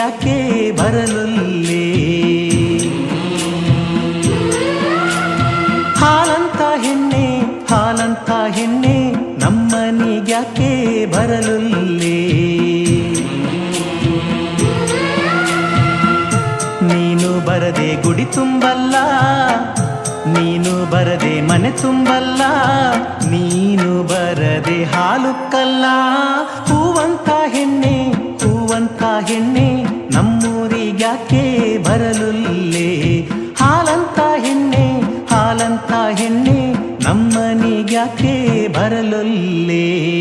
ನಮ್ಮನಿಗ್ಯಾಕೆ ಬರಲುಲ್ಲೇ? ಹಾಲಂತ ಹೆಣ್ಣೆ ಹಾಲಂತ ಹೆಣ್ಣೆ ನಮ್ಮನಿಗ್ಯಾಕೆ ಬರಲುಲ್ಲೇ? ನೀನು ಬರದೆ ಗುಡಿ ತುಂಬಲ್ಲ, ನೀನು ಬರದೆ ಮನೆ ತುಂಬಲ್ಲ, ನೀನು ಬರದೆ ಹಾಲು ಕಲ್ಲ ಹೂವಂತ ಹೆಣ್ಣೆ ಹೂವಂತ ಹೆಣ್ಣೆ ನಮ್ಮೂರಿಗ್ಯಾಕೆ ಬರಲುಲ್ಲೇ? ಹಾಲಂತ ಹೆಣ್ಣೆ ಹಾಲಂತ ಹೆಣ್ಣೆ ನಮ್ಮನಿಗ್ಯಾಕೆ ಬರಲುಲ್ಲೇ?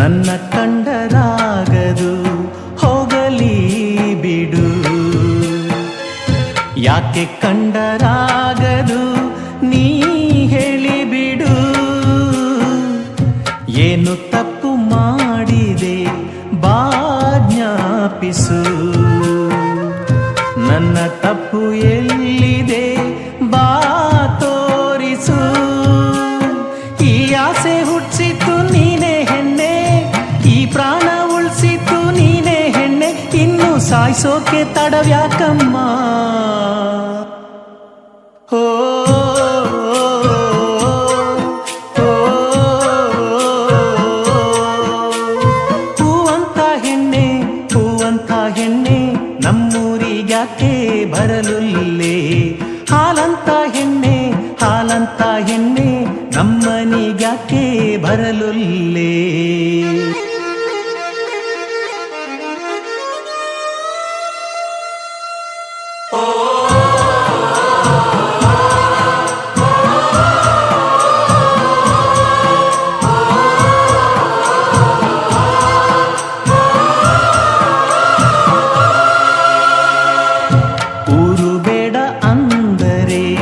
ನನ್ನ ಕಂಡರಾಗದು ಹೋಗಲಿ ಬಿಡು. ಯಾಕೆ ಕಂಡರಾಗದು ನೀ ಹೇಳಿ ಬಿಡು. ಏನು ತಪ್ಪು ಮಾಡಿದೆ ಬಾಜ್ಞಾಪಿಸು ನನ್ನ ಸಾಯಿಸೋಕೆ ತಡವ್ಯಾಕಮ್ಮ? ಓ, ಹೂವಂತ ಹೆಣ್ಣೆ ಹೂವಂತ ಹೆಣ್ಣೆ ನಮ್ಮೂರಿಗ್ಯಾಕೆ ಬರಲುಲ್ಲೇ? ಹಾಲಂತ ಹೆಣ್ಣೆ ಹಾಲಂತ ಹೆಣ್ಣೆ ನಮ್ಮನಿಗ್ಯಾಕೆ ಬರಲುಲ್ಲೇ? ಅಂದರೆ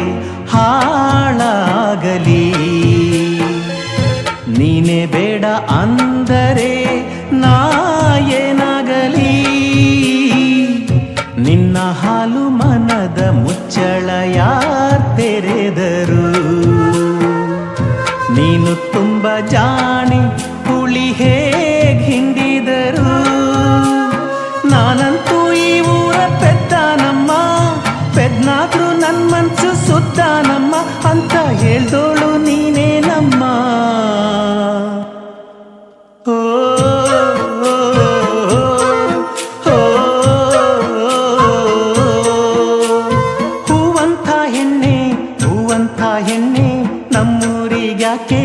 ಹಾಳಾಗಲಿ. ನೀನೇ ಬೇಡ ಅಂದರೆ ನಾಯೇನಾಗಲಿ ನಿನ್ನ ಹಾಲು ಮನದ ಮುಚ್ಚಳ ಯಾರ್ ತೆರೆದರು? ನೀನು ತುಂಬ ಜಾಣೆ ಪೆದ್ನಾದ್ರೂ ಸುತ್ತ ನಮ್ಮ ಅಂತ ಹೇಳ್ದೋಳು ನೀನೇ ನಮ್ಮ. ಹೂವಂತ ಹೆಣ್ಣೆ ಹೂವಂತ ಹೆಣ್ಣೆ ನಮ್ಮೂರಿಗ್ಯಾಕೆ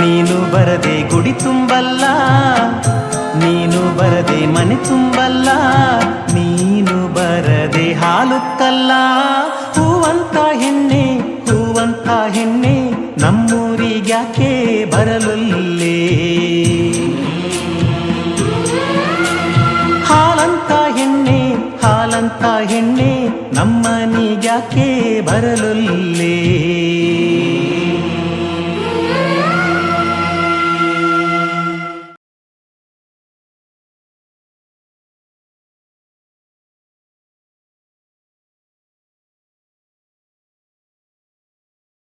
ನೀನು ಬರದೆ ಗುಡಿ ತುಂಬಲ್ಲ, ನೀನು ಬರದೆ ಮನೆ ತುಂಬಲ್ಲ, ನೀನು ಬರದೆ ಹಾಲು ಕಲ್ಲ ಹೂವಂತ ಹೆಣ್ಣೆ ಹೂವಂತ ಹೆಣ್ಣೆ ನಮ್ಮೂರಿಗ್ಯಾಕೆ ಬರಲಲ್ಲೇ? ಹಾಲಂತ ಹೆಣ್ಣೆ ಹಾಲಂತ ಹೆಣ್ಣೆ, ನಮ್ಮನಿಗ್ಯಾಕೆ ಬರಲುಲ್ಲೇ?